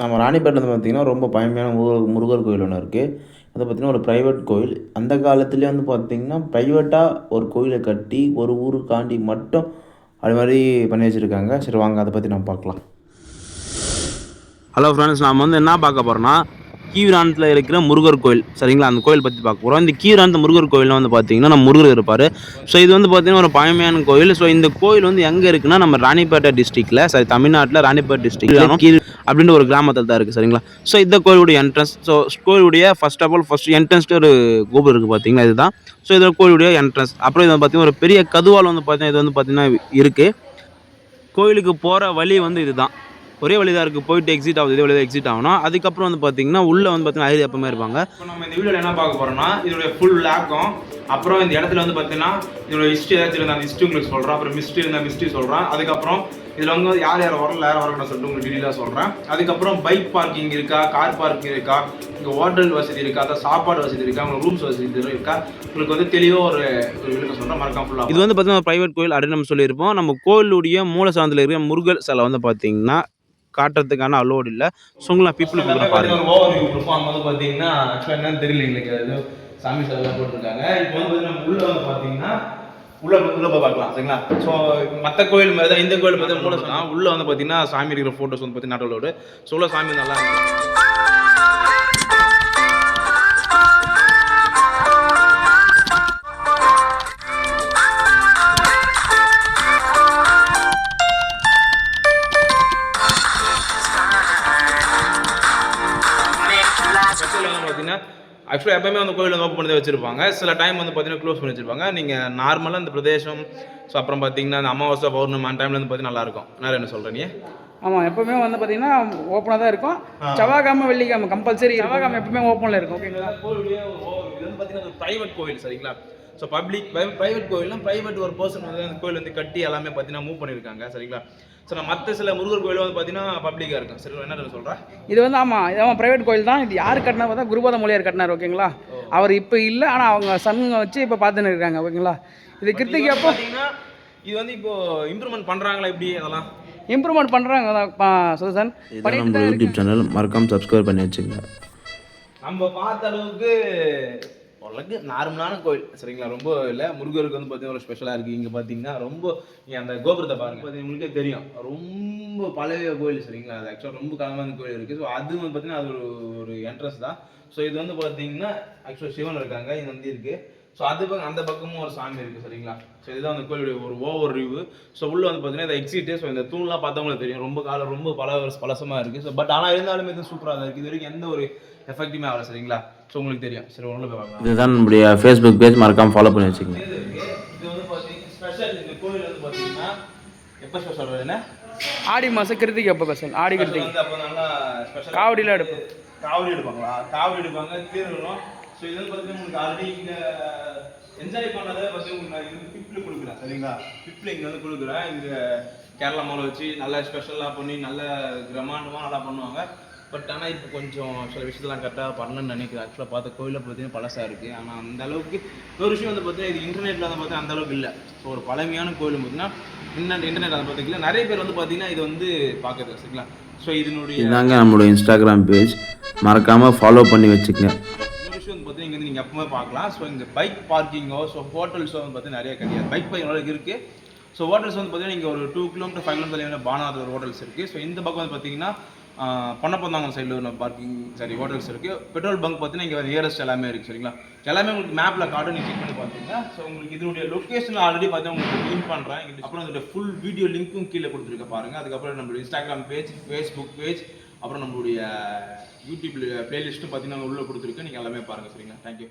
நம்ம ராணிப்பேட்டில் வந்து பார்த்திங்கன்னா ரொம்ப பழமையான முருகர் முருகர் கோயில் ஒன்று இருக்குது அது பார்த்திங்கன்னா ஒரு ப்ரைவேட் கோயில். அந்த காலத்துலேயே வந்து பார்த்திங்கன்னா ப்ரைவேட்டாக ஒரு கோயிலை கட்டி ஒரு ஊருக்காண்டி மட்டும் அது மாதிரி பண்ணி வச்சுருக்காங்க. சரி வாங்க அதை பற்றி நம்ம பார்க்கலாம். ஹலோ ஃப்ரெண்ட்ஸ் நாம் வந்து என்ன பார்க்க போகிறோம்னா கீவிரானத்தில் இருக்கிற முருகர் கோயில். சரிங்களா? அந்த கோயில் பற்றி பார்க்க போகிறோம் இந்த கீவிரானத்து முருகர் கோயிலில் வந்து பார்த்தீங்கன்னா நம்ம முருகர் இருப்பார். ஸோ இது வந்து பார்த்தீங்கன்னா ஒரு பழமையான கோயில். ஸோ இந்த கோயில் வந்து எங்கே இருக்குன்னா நம்ம ராணிப்பேட்டை டிஸ்ட்ரிக்ட்டில் சரி தமிழ்நாட்டில் ராணிப்பேட்டை டிஸ்ட்ரிக்ட் கீழ் அப்படின்ற ஒரு கிராமத்தில் தான் இருக்குது சரிங்களா? ஸோ இந்த கோயிலுடைய என்ட்ரன்ஸ் ஸோ கோயிலுடைய ஃபர்ஸ்ட் ஆஃப் ஆல் ஃபர்ஸ்ட் என்ட்ரன்ஸ்ட்டு ஒரு கோபுரம் இருக்குது பார்த்தீங்களா இதுதான். ஸோ இதில் கோயிலுடைய என்ட்ரன்ஸ் அப்புறம் இது வந்து பார்த்தீங்கன்னா ஒரு பெரிய கதுவால் வந்து பார்த்தீங்கன்னா இது வந்து பார்த்தீங்கன்னா இருக்குது கோயிலுக்கு போகிற வழி வந்து இதுதான். ஒரே வழி தான் இருக்குது போயிட்டு எக்ஸிட் ஆகுது. இதே வழி தான் எக்ஸிட் ஆகணும். அதுக்கப்புறம் வந்து பார்த்தீங்கன்னா உள்ளே வந்து பார்த்தீங்கன்னா ஐடி எப்பவுமே இருப்பாங்க. இப்போ நம்ம இந்த வீடியோவில் என்ன பார்க்க போறோம்னா இதோடைய ஃபுல் லேக்கம் அப்புறம் இந்த இடத்துல வந்து பார்த்தீங்கன்னா இதோட ஹிஸ்ட்ரி ஏதாச்சும் இருந்தால் அந்த ஹிஸ்ட்ரி உங்களுக்கு சொல்கிறேன் அப்புறம் மிஸ்ட்ரி இருந்தால் மிஸ்ட்ரி சொல்கிறேன் அதுக்கப்புறம் இதில் வந்து யார் யார் வரல யார் வரணும் சொல்லிட்டு உங்களுக்கு டீட்டெயிலாக சொல்கிறேன் அதுக்கப்புறம் பைக் பார்க்கிங் இருக்கா கார் பார்க்கிங் இருக்கா இங்கே ஹோட்டல் வசதி இருக்கா அதாவது சாப்பாடு வசதி இருக்கா உங்களுக்கு ரூம்ஸ் வசதி இருக்கா உங்களுக்கு வந்து தெளிவாக ஒரு ஒரு விளக்கம் சொல்கிறேன் மறக்காம ஃபுல்லாக இது வந்து பார்த்தீங்கன்னா ப்ரைவேட் கோயில் அப்படின்னு நம்ம சொல்லியிருப்போம். நம்ம கோயிலுடைய மூலசாந்தில் இருக்கிற முருகல் சிலை வந்து பார்த்தீங்கன்னா காட்டுறதுக்கான அலோடு இல்லை. ஸோ உங்களை பீப்புளுக்கு பாருங்க. வந்து பார்த்தீங்கன்னா ஆக்சுவலாக என்னன்னு தெரியல எங்களுக்கு அது சாமி செலவு போட்டிருக்காங்க. இப்போ வந்து நம்ம உள்ள வந்து பார்த்தீங்கன்னா உள்ள உள்ள போய் பார்க்கலாம். சரிங்களா? ஸோ மற்ற கோயில் மாதிரி தான் இந்த கோயில் மாதிரி மூல சொன்னால் உள்ள வந்து பார்த்தீங்கன்னா சாமி இருக்கிற ஃபோட்டோஸ் வந்து பார்த்தீங்கன்னா நாட்டோட ஸோ உள்ள சாமி நல்லா இருக்கு. ஸ்பெஷல் பார்த்தீங்கன்னா ஆக்சுவலாக எப்பவுமே அந்த கோயில் வந்து ஓப்பன் பண்ணி தான் வச்சிருப்பாங்க. சில டைம் வந்து பார்த்தீங்கன்னா க்ளோஸ் பண்ணி வச்சிருப்பாங்க. நீங்கள் நார்மலாக இந்த பிரதேசம் ஸோ அப்புறம் பார்த்தீங்கன்னா அந்த அமாவாசை பௌர்ணமி அந்த டைமில் வந்து பார்த்தீங்கன்னா நல்லா இருக்கும் வேறு என்ன சொல்கிறேன் நீ? ஆமாம் எப்பவுமே வந்து பார்த்தீங்கன்னா ஓப்பனாக தான் இருக்கும். செவ்வாய்க்கிழமை வெள்ளிக்கிழமை கம்பல்சரி செவ்வாய்க்கிழமை எப்பவுமே ஓப்பனில் இருக்கும் ஓகேங்களா வந்து பார்த்தீங்கன்னா ப்ரைவேட் கோயில் சரிங்களா? ஸோ பப்ளிக் ப்ரைவேட் கோயில்னா ப்ரைவேட் ஒரு பர்சன் வந்து அந்த கோயில் வந்து கட்டி எல்லாமே பார்த்தீங்கன்னா மூவ் பண்ணியிருக்காங்க சரிங்களா? ஸோ நான் மற்ற சில முருகர் கோயில் வந்து பார்த்தீங்கன்னா பப்ளிக்காக இருக்கும் சரி என்ன சொல்கிறேன் இது வந்து ஆமாம் இது ஆமாம் ப்ரைவேட் கோயில் தான். இது யார் கட்டினா பார்த்தா குருபாத மொழியார் கட்டினார் ஓகேங்களா? அவர் இப்போ இல்லை ஆனால் அவங்க சன்னுங்க வச்சு இப்போ பார்த்துன்னு இருக்காங்க ஓகேங்களா? இது கிருத்திகை அப்போ பார்த்தீங்கன்னா இது வந்து இப்போ இம்ப்ரூவ்மெண்ட் பண்ணுறாங்களா எப்படி அதெல்லாம்? இம்ப்ரூவ்மெண்ட் பண்ணுறாங்க தான் சுதன் நம்ம யூடியூப் சேனல் மறக்காமல் சப்ஸ்கிரைப் பண்ணி வச்சுங்க நம்ம பார்த்த அளவுக்கு ஓரளவுக்கு நார்மலான கோயில். சரிங்களா? ரொம்ப இல்லை. முருகருக்கு வந்து பார்த்தீங்கன்னா ஒரு ஸ்பெஷலாக இருக்குது இங்கே பார்த்தீங்கன்னா ரொம்ப இங்க அந்த கோபுரத்தை பாருங்க. பார்த்தீங்கன்னா உங்களுக்கே தெரியும். ரொம்ப பழைய கோயில் சரிங்களா? அது ஆக்சுவலாக ரொம்ப காலமான கோயில் இருக்குது ஸோ அது வந்து பார்த்தீங்கன்னா அது ஒரு ஒரு என்ட்ரன்ஸ் தான். ஸோ இது வந்து பார்த்தீங்கன்னா ஆக்சுவலாக சிவன் இருக்காங்க. இது வந்து இருக்குது ஸோ அது பக்கம் அந்த பக்கமும் ஒரு சாமி இருக்குது சரிங்களா? ஸோ இதுதான் அந்த கோயிலுடைய ஒரு ஓவர் ரிவ்யூ ஸோ உள்ள வந்து பார்த்தீங்கன்னா இந்த எக்ஸிட்டு ஸோ இந்த தூண்லாம் பார்த்தவங்களுக்கு தெரியும். ரொம்ப காலம் ரொம்ப பல பழசமாக இருக்குது ஸோ பட் ஆனால் இருந்தாலுமே இது சூப்பராக தான் இருக்குது இது வரைக்கும் எந்த ஒரு எஃபெக்ட்டுமே ஆகல சரிங்களா? ஸோ உங்களுக்கு தெரியும். சரி உள்ள போய் பார்க்கலாம். இதுதான் நம்முடைய ஃபேஸ்புக் பேஜ் மறக்காமல் ஃபாலோ பண்ணி வச்சுக்கோங்க. இது வந்து பார்த்தீங்கன்னா ஸ்பெஷல் இந்த கோயில் வந்து பார்த்தீங்கன்னா எப்போ ஸ்பெஷல் வருதுன்னா ஆடி மாதம் கிருத்திகை அப்போ ஸ்பெஷல் ஆடி கிருத்திகை வந்து அப்போ நல்லா ஸ்பெஷல் காவடிலாம் எடுப்போம். காவடி எடுப்பாங்களா? காவடி எடுப்பாங்க தீர்றோம் ஸோ இது பார்த்தீங்கன்னா உங்களுக்கு ஆல்ரெடி இங்கே என்ஜாய் பண்ணதை வந்து உங்களுக்கு நான் இது பிப்பில் கொடுக்குறேன். சரிங்களா? பிப்பில் இங்கே வந்து கொடுக்குறேன். இங்கே கேரளா மாவில் வச்சு நல்லா ஸ்பெஷலாக பண்ணி நல்ல பிரம்மாண்டமாக நல்லா பண்ணுவாங்க. பட் ஆனால் இப்போ கொஞ்சம் சில விஷயத்தெல்லாம் கரெக்டாக பண்ணணும்னு நினைக்கிறேன். ஆக்சுவலாக பார்த்த கோயிலில் பார்த்தீங்கன்னா பழசாக இருக்குது ஆனால் அந்த அளவுக்கு ஒரு விஷயம் வந்து பார்த்தீங்கன்னா இது இன்டர்நெட்டில் வந்து பார்த்தீங்கன்னா அந்த அளவுக்கு இல்லை. ஸோ ஒரு பழமையான கோயில் பார்த்தீங்கன்னா இன்டர்நெட் இன்டர்நெட் அதை பார்த்தீங்கன்னா நிறைய பேர் வந்து பார்த்தீங்கன்னா இது வந்து பார்க்குறது சரிங்களா? ஸோ இதனுடைய இதாங்க நம்மளோட இன்ஸ்டாகிராம் பேஜ் மறக்காமல் ஃபாலோ பண்ணி வச்சுக்கோங்க. பார்த்தீங்கன்னா இங்கே நீங்கள் எப்பவுமே பார்க்கலாம். ஸோ இங்கே பைக் பார்க்கிங்கோ ஸோ ஹோட்டல்ஸோ வந்து பார்த்தீங்கன்னா நிறைய கிடையாது. பைக் பார்க்கிங் இருக்குது ஸோ ஹோட்டல்ஸ் வந்து பார்த்தீங்கன்னா இங்கே ஒரு டூ கிலோமீட்டர் ஃபைவ் கிலோமீட்டர் பானாத ஒரு ஹோட்டல்ஸ் இருக்குது ஸோ இந்த பக்கம் வந்து பார்த்தீங்கன்னா பண்ணப்பந்தாங்க சைடில் ஒரு பார்க்கிங் சாரி ஹோட்டல்ஸ் இருக்குது பெட்ரோல் பங்க் பார்த்தீங்கன்னா இங்கே நியரஸ்ட் எல்லாமே இருக்குது சரிங்களா? எல்லாமே உங்களுக்கு மேப்பில் கார்டு நீங்கள் செக் பண்ணி பார்த்தீங்கன்னா ஸோ உங்களுக்கு இதனுடைய லொக்கேஷன் ஆல்ரெடி பார்த்தீங்கன்னா உங்களுக்கு லிங்க் பண்ணுறேன் அப்புறம் அதோட ஃபுல் வீடியோ லிங்க்கும் கீழே கொடுத்துருக்க பாருங்கள் அதுக்கப்புறம் நம்மளுடைய இன்ஸ்டாகிராம் பேஜ் ஃபேஸ்புக் பேஜ் அப்புறம் நம்மளுடைய யூடியூப்ல பிளேலிஸ்ட்டும் பார்த்தீங்கன்னா உள்ளே கொடுத்துருக்கேன். நீங்கள் எல்லாமே பாருங்கள் சரிங்களா? தேங்க்யூ